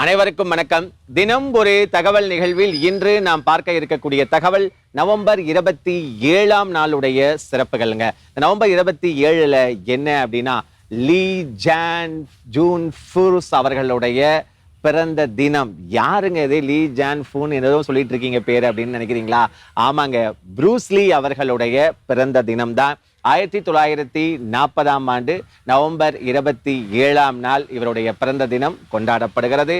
அனைவருக்கும் வணக்கம். தினம் ஒரு தகவல் நிகழ்வில் இன்று நாம் பார்க்க இருக்கக்கூடிய தகவல் நவம்பர் இருபத்தி ஏழாம் நாளுடைய சிறப்புகள்ங்க. நவம்பர் இருபத்தி ஏழுல என்ன அப்படின்னா லீ ஜான் ஜூன் ஃபுர்ஸ் அவர்களுடைய பிறந்த தினம். யாருங்க இது? லீ ஜான் ஃபூன் ஏதோ சொல்லிட்டு இருக்கீங்க பேர் அப்படின்னு நினைக்கிறீங்களா? ஆமாங்க ப்ரூஸ்லி அவர்களுடைய பிறந்த தினம் தான் ஆயிரத்தி தொள்ளாயிரத்தி நாற்பதாம் ஆண்டு நவம்பர் இருபத்தி ஏழாம் நாள் இவருடைய பிறந்த தினம் கொண்டாடப்படுகிறது.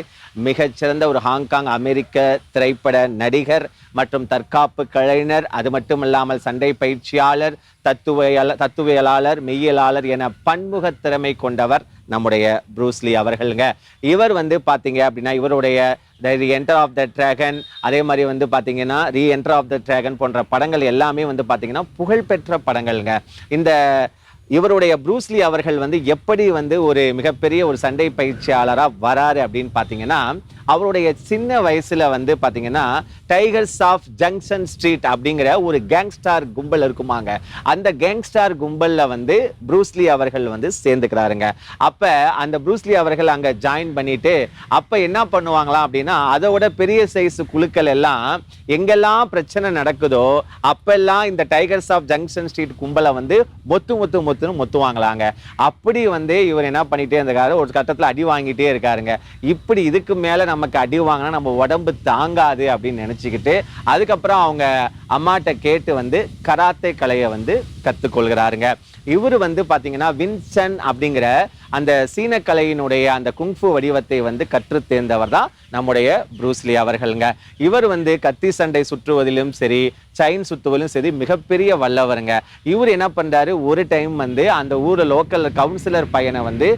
மிகச்சிறந்த ஒரு ஹாங்காங் அமெரிக்க திரைப்பட நடிகர் மற்றும் தற்காப்பு கலைஞர் அது மட்டுமல்லாமல் சண்டை பயிற்சியாளர் தத்துவியல தத்துவியலாளர் மெய்யியலாளர் என பன்முக திறமை கொண்டவர். நம்முடைய ப்ரூஸ்லி அவர்களுங்க. இவர் வந்து பார்த்தீங்க அப்படின்னா இவருடைய the enter of the dragon அதே மாதிரி வந்து பார்த்தீங்கன்னா re enter of the dragon போன்ற படங்கள் எல்லாமே வந்து பார்த்தீங்கன்னா புகழ்பெற்ற படங்கள்ங்க. இந்த இவருடைய ப்ரூஸ்லி அவர்கள் வந்து எப்படி வந்து ஒரு மிகப்பெரிய ஒரு சண்டை பயிற்சியாளராக வராரு அப்படின்னு பார்த்தீங்கன்னா அவருடைய சின்ன வயசுல வந்து பார்த்தீங்கன்னா டைகர்ஸ் ஆஃப் ஜங்ஷன் ஸ்ட்ரீட் அப்படிங்கிற ஒரு கேங்ஸ்டார் கும்பல் இருக்குமாங்க. அந்த கேங்ஸ்டார் கும்பல்ல வந்து ப்ரூஸ்லி அவர்கள் வந்து சேர்ந்துக்கிறாருங்க. அப்ப அந்த ப்ரூஸ்லி அவர்கள் அங்க ஜாயின் பண்ணிட்டு அப்ப என்ன பண்ணுவாங்களாம் அப்படின்னா அதோட பெரிய சைஸ் குழுக்கள் எல்லாம் எங்கெல்லாம் பிரச்சனை நடக்குதோ அப்பெல்லாம் இந்த டைகர்ஸ் ஆஃப் ஜங்ஷன் ஸ்ட்ரீட் கும்பலை வந்து மொத்து மொத்து மொத்துன்னு மொத்துவாங்களாங்க. அப்படி வந்து இவர் என்ன பண்ணிட்டே இருந்திருக்காரு ஒரு கட்டத்தில் அடி வாங்கிட்டே இருக்காருங்க. இப்படி இதுக்கு மேலே நம்ம நமக்கு அடி வாங்கினா நம்ம உடம்பு தாங்காது அப்படின்னு நினச்சிக்கிட்டு அதுக்கப்புறம் அவங்க அம்மாட்ட கேட்டு வந்து கராத்தே கலையை வந்து கற்றுக்கொள்கிறாருங்க இவர் வந்து பார்த்தீங்கன்னா வின்சன் அப்படிங்கிற அந்த சீன கலையினுடைய அந்த குங்ஃபு வடிவத்தை வந்து கற்று தேர்ந்தவர் தான் நம்முடைய ப்ரூஸ்லி அவர்களுங்க. இவர் வந்து கத்தி சண்டை சுற்றுவதிலும் சரி செயின் சுற்றுவதிலும் சரி மிகப்பெரிய வல்லவருங்க. இவர் என்ன பண்ணுறாரு ஒரு டைம் வந்து அந்த ஊர் லோக்கல் கவுன்சிலர் பையனை வந்து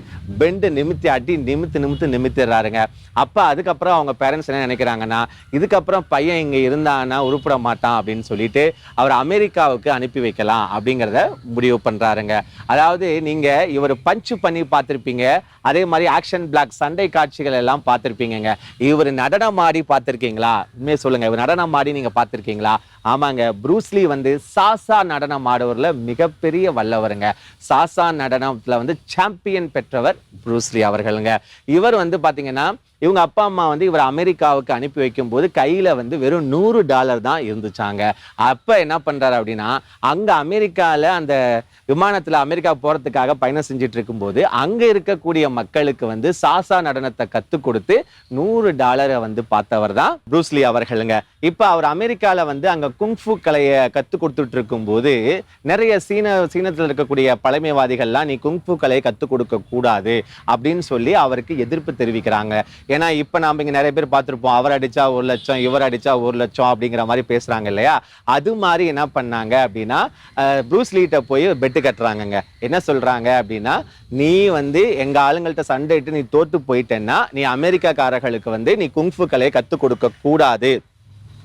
பெண்டு நிமித்தி ஆட்டி நிமித்து நிமித்து நிமித்திடுறாருங்க. அப்போ அதுக்கப்புறம் அவங்க பேரண்ட்ஸ் என்ன நினைக்கிறாங்கன்னா இதுக்கப்புறம் பையன் இங்கே இருந்தான்னா உருப்பிட மாட்டான் அப்படின்னு சொல்லிட்டு அவர் அமெரிக்காவுக்கு அனுப்பி வைக்கலாம் அப்படிங்கிறத முடிவு பண்ணுறாருங்க அதாவது நீங்கள் இவர் பஞ்சு பண்ணி பார்த்துருப்பீங்க. அதே மாதிரி ஆக்ஷன் பிளாக் சண்டை காட்சிகள் எல்லாம் பார்த்துருப்பீங்க இவர் நடனம் ஆடி பார்த்துருக்கீங்களா? உண்மையை சொல்லுங்க. இவர் நடனம் ஆடி நீங்க பார்த்துருக்கீங்களா? ஆமாங்க. ப்ரூஸ்லி வந்து சாசா நடனம் ஆடுவரில் மிகப்பெரிய வல்லவருங்க. சாசா நடனத்தில் வந்து சாம்பியன் பெற்றவர் ப்ரூஸ்லி அவர்களுங்க. இவர் வந்து பார்த்தீங்கன்னா இவங்க அப்பா அம்மா வந்து இவர் அமெரிக்காவுக்கு அனுப்பி வைக்கும்போது கையில் வந்து வெறும் நூறு டாலர் தான் இருந்துச்சாங்க. அப்போ என்ன பண்ணுறாரு அப்படின்னா அங்கே அமெரிக்காவில் அந்த விமானத்தில் அமெரிக்கா போகிறதுக்காக பயணம் செஞ்சுட்டு இருக்கும்போது அங்கே இருக்கக்கூடிய மக்களுக்கு வந்து சாசா நடனத்தை கற்றுக் கொடுத்து நூறு டாலரை வந்து பார்த்தவர் தான் ப்ரூஸ்லி அவர்களுங்க. இப்போ அவர் அமெரிக்காவில் வந்து அங்கே குங்ஃபு கலையை கற்றுக் கொடுத்துட்டு இருக்கும்போது நிறைய சீன சீனத்தில் இருக்கக்கூடிய பழமைவாதிகள்லாம் நீ குங்ஃபு கலையை கற்றுக் கொடுக்க கூடாது அப்படின்னு சொல்லி அவருக்கு எதிர்ப்பு தெரிவிக்கிறாங்க. ஏன்னா இப்போ நாம் இங்கே நிறைய பேர் பார்த்துருப்போம் அவர் அடித்தா ஒரு லட்சம் இவர் அடித்தா ஒரு லட்சம் அப்படிங்கிற மாதிரி பேசுகிறாங்க இல்லையா? அது மாதிரி என்ன பண்ணாங்க அப்படின்னா அஹ், ப்ரூஸ் போய் பெட்டு கட்டுறாங்கங்க. என்ன சொல்கிறாங்க அப்படின்னா நீ வந்து எங்கள் ஆளுங்கள்ட்ட சண்டையிட்டு நீ தோற்று போயிட்டேன்னா நீ அமெரிக்காக்காரர்களுக்கு வந்து நீ குங்ஃபு கலையை கத்துக் கொடுக்க கூடாது.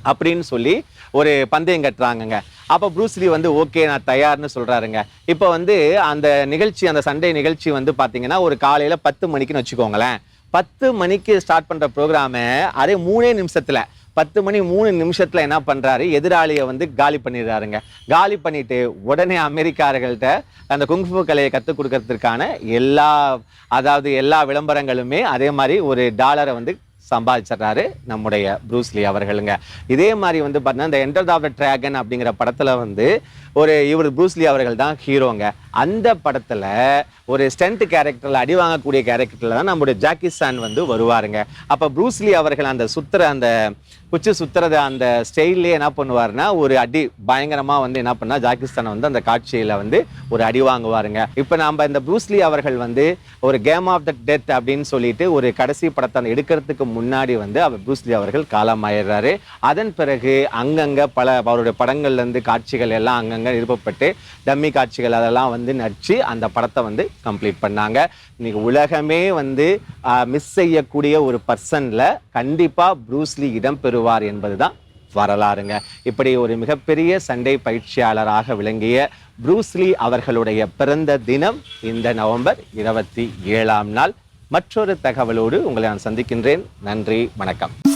அப்படின்னு சொல்லி ஒரு பந்தயம் கட்டுறாங்கங்க. அப்போ ப்ரூஸ்லி வந்து ஓகே நான் தயார்னு சொல்கிறாருங்க இப்போ வந்து அந்த நிகழ்ச்சி அந்த சண்டே நிகழ்ச்சி வந்து பார்த்தீங்கன்னா ஒரு காலையில் பத்து மணிக்குன்னு வச்சுக்கோங்களேன். பத்து மணிக்கு ஸ்டார்ட் பண்ற ப்ரோக்ராமை அதே மூணே நிமிஷத்துல பத்து மணி மூணு நிமிஷத்துல என்ன பண்றாரு? எதிராளியை வந்து காலி பண்ணிடுறாருங்க. காலி பண்ணிட்டு உடனே அமெரிக்காரர்கள்ட்ட அந்த குங்ஃபு கலையை கற்றுக் கொடுக்கறதுக்கான எல்லா அதாவது எல்லா விளம்பரங்களுமே அதே மாதிரி ஒரு டாலரை வந்து சம்பாதிச்சிடுறாரு நம்முடைய ப்ரூஸ்லி அவர்களுங்க. இதே மாதிரி வந்து பார்த்தீங்கன்னா இந்த என்டர் ஆஃப் த ட்ராகன் அப்படிங்கிற படத்தில் வந்து ஒரு இவர் ப்ரூஸ்லி அவர்கள் தான் ஹீரோங்க. அந்த படத்தில் ஒரு ஸ்டண்ட் கேரக்டரில் அடி வாங்கக்கூடிய கேரக்டரில் தான் நம்முடைய ஜாக்கி சான் வந்து வருவாருங்க. அப்போ ப்ரூஸ்லி அவர்கள் அந்த சுத்துற அந்த குச்சி சுத்துறத அந்த ஸ்டைல்லே என்ன பண்ணுவார்னா ஒரு அடி பயங்கரமா வந்து என்ன பண்ணா ஜாக்கிஸ்தான் வந்து அந்த காட்சியில வந்து ஒரு அடி வாங்குவாருங்க. இப்ப நம்ம இந்த ப்ரூஸ்லி அவர்கள் வந்து ஒரு கேம் ஆஃப் த டெத் அப்படின்னு சொல்லிட்டு ஒரு கடைசி படத்தை எடுக்கிறதுக்கு முன்னாடி வந்து அவர் ப்ரூஸ்லி அவர்கள் காலமாயிடுறாரு அதன் பிறகு அங்கங்க பல அவருடைய படங்கள்ல இருந்து காட்சிகள் எல்லாம் அங்கங்க நிறுவப்பட்டு டம்மி காட்சிகள் அதெல்லாம் வந்து நடிச்சு அந்த படத்தை வந்து கம்ப்ளீட் பண்ணாங்க. இன்னைக்கு உலகமே வந்து மிஸ் செய்யக்கூடிய ஒரு பர்சன்ல கண்டிப்பா ப்ரூஸ்லி இடம் வருவார் என்பதுதான் வரலாறுங்க. இப்படி ஒரு மிகப்பெரிய சண்டை பயிற்சியாளராக விளங்கிய ப்ரூஸ்லி அவர்களுடைய பிறந்த தினம் இந்த நவம்பர் இருபத்தி ஏழாம் நாள். மற்றொரு தகவலோடு உங்களை நான் சந்திக்கின்றேன். நன்றி வணக்கம்.